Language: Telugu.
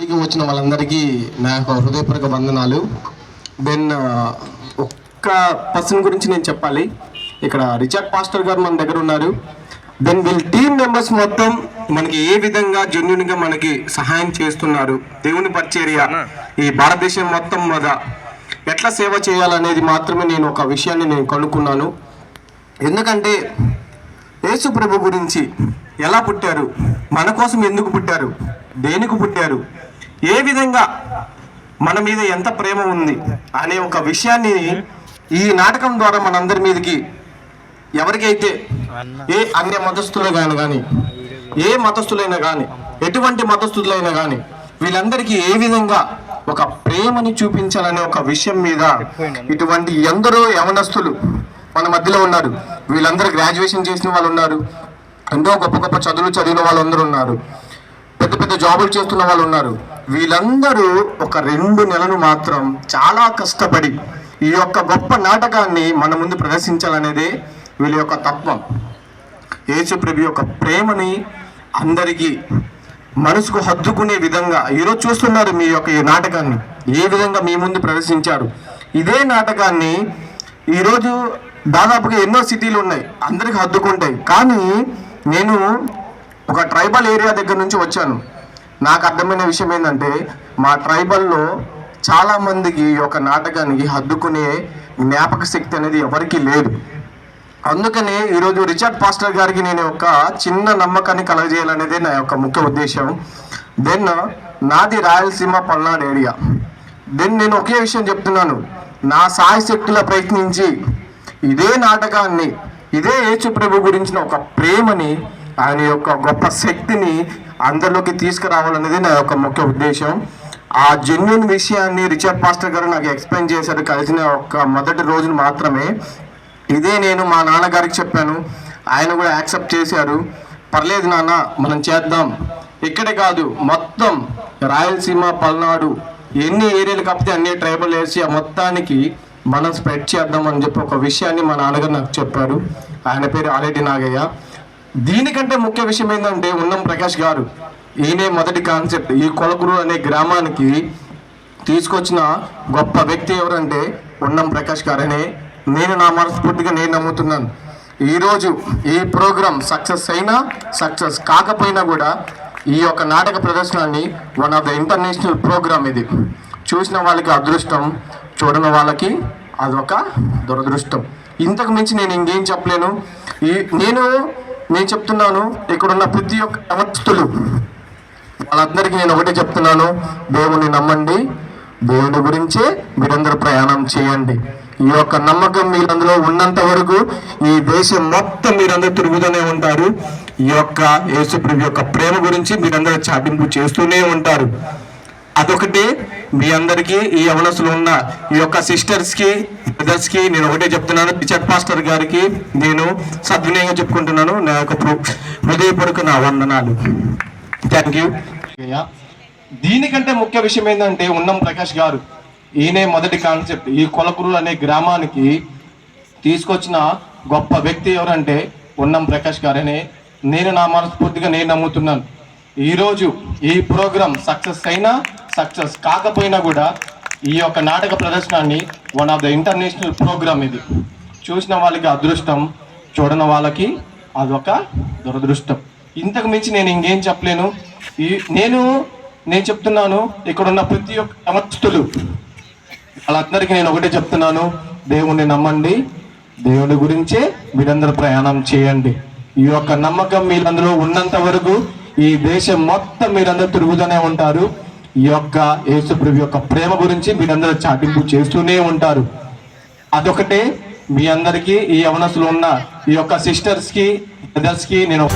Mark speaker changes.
Speaker 1: ఇంటికి వచ్చిన వాళ్ళందరికీ నా యొక్క హృదయపూర్వక వందనాలు. దెన్ ఒక్క పర్సన్ గురించి నేను చెప్పాలి. ఇక్కడ రిచర్డ్ పాస్టర్ గారు మన దగ్గర ఉన్నారు. దెన్ వీళ్ళ టీం మెంబర్స్ మొత్తం మనకి ఏ విధంగా జన్యునిగా మనకి సహాయం చేస్తున్నారు? దేవుని పరిచర్య ఈ భారతదేశం మొత్తం మీద ఎట్లా సేవ చేయాలనేది మాత్రమే నేను ఒక విషయాన్ని నేను కనుక్కున్నాను. ఎందుకంటే యేసు ప్రభు గురించి ఎలా పుట్టారు? మన కోసం ఎందుకు పుట్టారు? దేనికి పుట్టారు? ఏ విధంగా మన మీద ఎంత ప్రేమ ఉంది అనే ఒక విషయాన్ని ఈ నాటకం ద్వారా మనందరి మీదకి ఎవరికైతే ఏ అన్య మతస్థులు కానీ కానీ ఏ మతస్థులైనా కానీ ఎటువంటి మతస్థులైనా కానీ వీళ్ళందరికీ ఏ విధంగా ఒక ప్రేమని చూపించాలనే ఒక విషయం మీద ఇటువంటి ఎందరో యవనస్తులు మన మధ్యలో ఉన్నారు. వీళ్ళందరూ గ్రాడ్యుయేషన్ చేసిన వాళ్ళు ఉన్నారు. ఎంతో గొప్ప గొప్ప చదువులు చదివిన వాళ్ళందరూ ఉన్నారు. పెద్ద పెద్ద జాబులు చేస్తున్న వాళ్ళు ఉన్నారు. వీళ్ళందరూ ఒక రెండు నెలలు మాత్రం చాలా కష్టపడి ఈ యొక్క గొప్ప నాటకాన్ని మన ముందు ప్రదర్శించాలనేదే వీళ్ళ యొక్క తత్వం. యేసుప్రభు యొక్క ప్రేమని అందరికీ మనసుకు హద్దుకునే విధంగా ఈరోజు చూస్తున్నారు మీ యొక్క ఈ నాటకాన్ని. ఏ విధంగా మీ ముందు ప్రదర్శించారు. ఇదే నాటకాన్ని ఈరోజు దాదాపుగా ఎన్నో సిటీలు ఉన్నాయి. అందరికి హద్దుకుంటాయి. కానీ నేను ఒక ట్రైబల్ ఏరియా దగ్గర నుంచి వచ్చాను. నాకు అర్థమైన విషయం ఏంటంటే మా ట్రైబల్లో చాలా మందికి ఈ యొక్క నాటకానికి హద్దుకునే జ్ఞాపక శక్తి అనేది ఎవరికీ లేదు. అందుకనే ఈరోజు రిచర్డ్ పాస్టర్ గారికి నేను ఒక చిన్న నమ్మకాన్ని కలగజేయాలనేదే నా యొక్క ముఖ్య ఉద్దేశం. దెన్ నాది రాయలసీమ పల్నాడు ఏరియా. దెన్ నేను ఒకే విషయం చెప్తున్నాను. నా సాయి శక్తుల ప్రయత్నించి ఇదే నాటకాన్ని ఇదే యేసు ప్రభు గురించిన ఒక ప్రేమని ఆయన యొక్క గొప్ప శక్తిని అందరిలోకి తీసుకురావాలనేది నా యొక్క ముఖ్య ఉద్దేశం. ఆ జెన్యున్ విషయాన్ని రిచర్డ్ పాస్టర్ గారు నాకు ఎక్స్ప్లెయిన్ చేశారు. కలిసిన ఒక మొదటి రోజున మాత్రమే. ఇదే నేను మా నాన్నగారికి చెప్పాను. ఆయన కూడా యాక్సెప్ట్ చేశారు. పర్లేదు నాన్న మనం చేద్దాం. ఇక్కడే కాదు మొత్తం రాయలసీమ పల్నాడు ఎన్ని ఏరియాలు కాకపోతే అన్ని ట్రైబల్ ఏరియా మొత్తానికి మనం స్ప్రెడ్ చేద్దాం అని చెప్పి ఒక విషయాన్ని మా నాన్నగారు నాకు చెప్పారు. ఆయన పేరు ఆలేటి నాగయ్య. దీనికంటే ముఖ్య విషయం ఏంటంటే ఉన్నం ప్రకాష్ గారు ఈయనే మొదటి కాన్సెప్ట్ ఈ కొలగురు అనే గ్రామానికి తీసుకొచ్చిన గొప్ప వ్యక్తి ఎవరంటే ఉన్నం ప్రకాష్ గారనే. నేను నా మనస్ఫూర్తిగా నేను నమ్ముతున్నాను. ఈరోజు ఈ ప్రోగ్రాం సక్సెస్ అయినా సక్సెస్ కాకపోయినా కూడా ఈ యొక్క నాటక ప్రదర్శనాన్ని one of the international program ఇది. చూసిన వాళ్ళకి అదృష్టం చూడని వాళ్ళకి అదొక దురదృష్టం. ఇంతకు మించి నేను ఇంకేం చెప్పలేను. ఈ నేను నేను చెప్తున్నాను ఇక్కడున్న ప్రతి ఒక్క యవనస్తులు వాళ్ళందరికీ నేను ఒకటే చెప్తున్నాను దేవుని నమ్మండి దేవుని గురించే మీరందరూ ప్రయాణం చేయండి. ఈ యొక్క నమ్మకం మీరందరూ ఉన్నంత వరకు ఈ దేశం మొత్తం మీరందరూ తిరుగుతూనే ఉంటారు. ఈ యొక్క యేసుప్రభు యొక్క ప్రేమ గురించి మీరందరూ చాటింపు చేస్తూనే ఉంటారు. అదొకటి మీ అందరికీ ఈ యవనసులు ఉన్న ఈ యొక్క సిస్టర్స్కి బ్రదర్స్కి నేను ఒకటే చెప్తున్నాను. రిచర్డ్ పాస్టర్ గారికి నేను సద్వినియోగం చెప్పుకుంటున్నాను. నా యొక్క ప్రు- హృదయపూర్వక నా వందనాలు. థ్యాంక్ యూ దీనికంటే ముఖ్య విషయం ఏంటంటే ఉన్నం ప్రకాష్ గారు ఈయనే మొదటి కాన్సెప్ట్. ఈ కొలపురులు అనే గ్రామానికి తీసుకొచ్చిన గొప్ప వ్యక్తి ఎవరంటే ఉన్నం ప్రకాష్ గారనే. నేను నా మనస్ఫూర్తిగా నేను నమ్ముతున్నాను. ఈరోజు ఈ ప్రోగ్రాం సక్సెస్ అయినా సక్సెస్ కాకపోయినా కూడా ఈ యొక్క నాటక ప్రదర్శనాన్ని one of the international program ఇది. చూసిన వాళ్ళకి అదృష్టం చూడని వాళ్ళకి అదొక దురదృష్టం. ఇంతకు మించి నేను ఇంకేం చెప్పలేను. ఈ నేను నేను చెప్తున్నాను ఇక్కడ ఉన్న ప్రతి ఒక్క సమస్తులు వాళ్ళందరికీ నేను ఒకటే చెప్తున్నాను దేవుణ్ణి నమ్మండి దేవుని గురించే మీరందరూ ప్రయాణం చేయండి. ఈ యొక్క నమ్మకం మీరందరూ ఉన్నంత వరకు ఈ దేశం మొత్తం మీరందరూ తిరుగుతూనే ఉంటారు. ఈ యొక్క యేసుప్రభు యొక్క ప్రేమ గురించి మీరందరూ చాటింపు చేస్తూనే ఉంటారు. అదొకటే మీ అందరికీ ఈ అవనసులు ఉన్న ఈ యొక్క సిస్టర్స్కి బ్రదర్స్కి నేను